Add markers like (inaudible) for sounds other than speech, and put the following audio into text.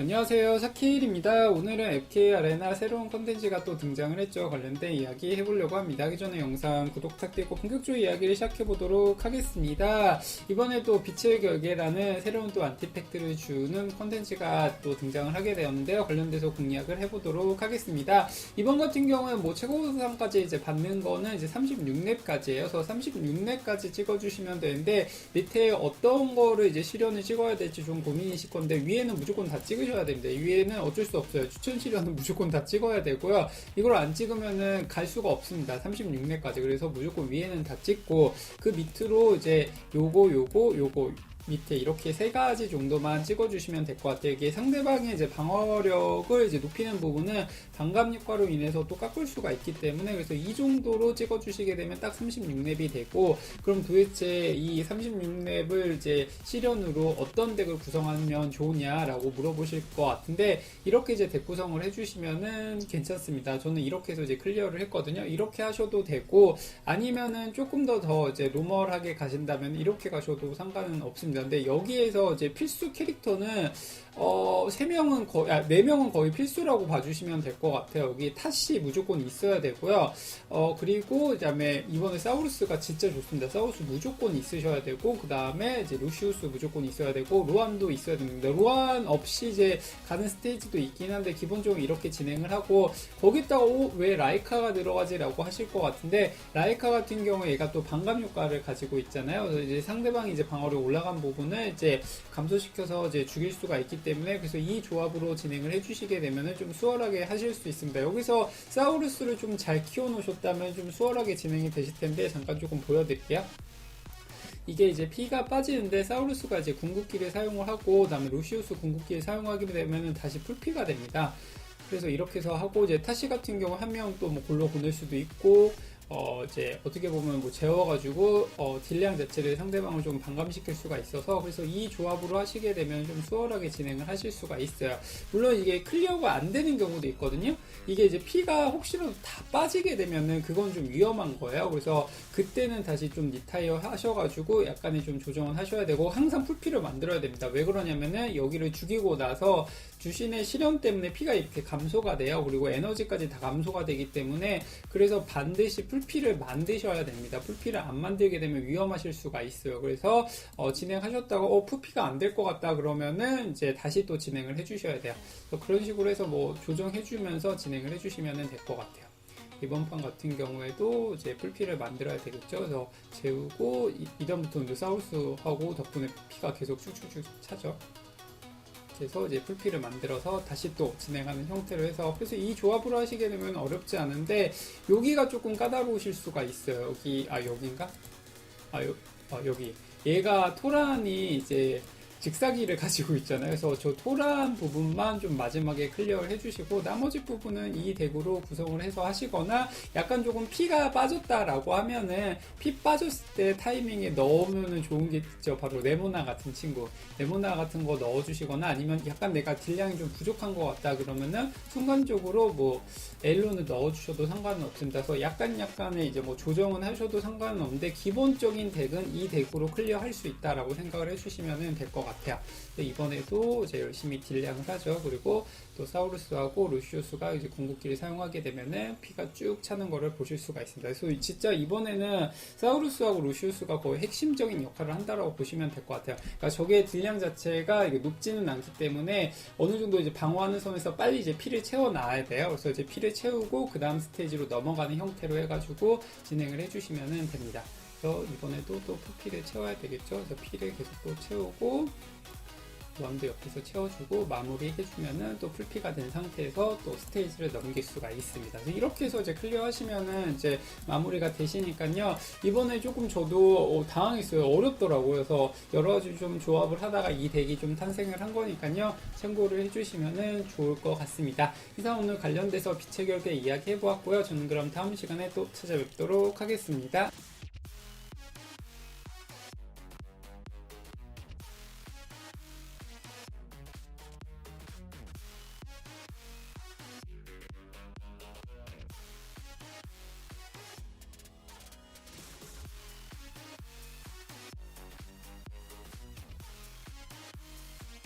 안녕하세요. 사키일입니다. 오늘은 FK 아레나 새로운 컨텐츠가 또 등장을 했죠. 관련된 이야기 해보려고 합니다. 전에 영상 구독 부탁드리고 본격적으로 이야기를 시작해보도록 하겠습니다. 이번에도 빛의 결계라는 새로운 또 안티팩트를 주는 컨텐츠가 또 등장을 하게 되었는데요. 관련돼서 공략을 해보도록 하겠습니다. 이번 같은 경우는 뭐 최고상까지 이제 받는 거는 이제 36렙까지예요. 그래서 36렙까지 찍어주시면 되는데 밑에 어떤 거를 이제 실현을 찍어야 될지 좀 고민이실 건데 위에는 무조건 다 찍으셔야 됩니다. 위에는 어쩔 수 없어요. 추천 실현은 무조건 다 찍어야 되고요. 이걸 안 찍으면은 갈 수가 없습니다. 36렙까지. 그래서 무조건 위에는 다 찍고 그 밑으로 이제 요거 요거 요거 밑에 이렇게 세 가지 정도만 찍어주시면 될 것 같아요. 이게 상대방의 이제 방어력을 이제 높이는 부분은 반감 효과로 인해서 또 깎을 수가 있기 때문에 그래서 이 정도로 찍어주시게 되면 딱 36렙이 되고 그럼 도대체 이 36렙을 이제 실현으로 어떤 덱을 구성하면 좋으냐라고 물어보실 것 같은데 이렇게 이제 덱 구성을 해주시면은 괜찮습니다. 저는 이렇게 해서 이제 클리어를 했거든요. 이렇게 하셔도 되고 아니면은 조금 더 더 이제 노멀하게 가신다면 이렇게 가셔도 상관은 없습니다. 근데 여기에서 이제 필수 캐릭터는 어, 3명은 거의, 아, 4명은 거의 필수라고 봐주시면 될 것 같아요. 여기 탓이 무조건 있어야 되고요. 어, 그리고, 그 다음에 이번에 사우루스가 진짜 좋습니다. 사우루스 무조건 있으셔야 되고, 그 다음에 이제 루시우스 무조건 있어야 되고, 로안도 있어야 됩니다. 로안 없이 이제 가는 스테이지도 있긴 한데, 기본적으로 이렇게 진행을 하고, 거기다가 오, 왜 라이카가 들어가지라고 하실 것 같은데, 라이카 같은 경우에 얘가 또 반감 효과를 가지고 있잖아요. 그래서 이제 상대방이 이제 방어력 올라간 부분을 이제 감소시켜서 이제 죽일 수가 있기 때문에 그래서 이 조합으로 진행을 해주시게 되면은 좀 수월하게 하실 수 있습니다. 여기서 사우루스를 좀 잘 키워놓으셨다면 좀 수월하게 진행이 되실 텐데 잠깐 조금 보여드릴게요. 이게 이제 피가 빠지는데 사우루스가 이제 궁극기를 사용을 하고 그다음에 루시우스 궁극기를 사용하게 되면은 다시 풀피가 됩니다. 그래서 이렇게 해서 하고 이제 타시 같은 경우 한 명 또 뭐 골로 보낼 수도 있고 어 이제 어떻게 보면 뭐 재워가지고 어 딜량 자체를 상대방을 좀 반감시킬 수가 있어서 그래서 이 조합으로 하시게 되면 좀 수월하게 진행을 하실 수가 있어요. 물론 이게 클리어가 안 되는 경우도 있거든요. 이게 이제 피가 혹시라도 다 빠지게 되면은 그건 좀 위험한 거예요. 그래서 그때는 다시 좀 리타이어 하셔가지고 약간의 좀 조정을 하셔야 되고 항상 풀피를 만들어야 됩니다. 왜 그러냐면은 여기를 죽이고 나서 주신의 실현 때문에 피가 이렇게 감소가 돼요. 그리고 에너지까지 다 감소가 되기 때문에 그래서 반드시 풀 피를 만드셔야 됩니다. 풀피를 안 만들게 되면 위험하실 수가 있어요. 그래서 어, 진행하셨다가 어, 풀피가 안 될 것 같다 그러면은 이제 다시 또 진행을 해주셔야 돼요. 그런 식으로 해서 뭐 조정해주면서 진행을 해주시면 될 것 같아요. 이번 판 같은 경우에도 이제 풀피를 만들어야 되겠죠. 그래서 재우고 이, 이전부터 이제 사우스하고 덕분에 피가 계속 쭉쭉쭉 차죠. 그래서 이제 풀피를 만들어서 다시 또 진행하는 형태로 해서 그래서 이 조합으로 하시게 되면 어렵지 않은데 여기가 조금 까다로우실 수가 있어요. 여기 아 여기인가? 아, 여, 아 여기 얘가 토란이 이제 직사기를 (laughs) 가지고 있잖아요. 그래서 저 토란 부분만 좀 마지막에 클리어를 해주시고 나머지 부분은 이 덱으로 구성을 해서 하시거나 약간 조금 피가 빠졌다라고 하면은 피 빠졌을 때 타이밍에 넣으면 좋은 게 있죠. 바로 레모나 같은 친구. 레모나 같은 거 넣어주시거나 아니면 약간 내가 딜량이 좀 부족한 것 같다 그러면은 순간적으로 뭐 엘론을 넣어주셔도 상관은 없습니다. 그래서 약간 약간의 이제 뭐 조정은 하셔도 상관은 없는데 기본적인 덱은 이 덱으로 클리어할 수 있다라고 생각을 해주시면 될 것 같아요. 이번에도 이제 열심히 딜량을 하죠. 그리고 또 사우루스하고 루시우스가 이제 궁극기를 사용하게 되면은 피가 쭉 차는 거를 보실 수가 있습니다. 그래서 진짜 이번에는 사우루스하고 루시우스가 거의 핵심적인 역할을 한다라고 보시면 될 것 같아요. 그러니까 저게 딜량 자체가 높지는 않기 때문에 어느 정도 이제 방어하는 선에서 빨리 이제 피를 채워 놔야 돼요. 그래서 이제 피를 채우고 그 다음 스테이지로 넘어가는 형태로 해가지고 진행을 해주시면 됩니다. 그래서 이번에도 또 피를 채워야 되겠죠. 그래서 피를 계속 또 채우고 원도 옆에서 채워주고 마무리 해주면은 또 풀피가 된 상태에서 또 스테이지를 넘길 수가 있습니다. 그래서 이렇게 해서 이제 클리어 하시면은 이제 마무리가 되시니까요. 이번에 조금 저도 어, 당황했어요. 어렵더라고요. 그래서 여러 가지 좀 조합을 하다가 이 덱이 좀 탄생을 한 거니까요. 참고를 해주시면은 좋을 것 같습니다. 이상 오늘 관련돼서 빛의 결계 이야기 해보았고요. 저는 그럼 다음 시간에 또 찾아뵙도록 하겠습니다.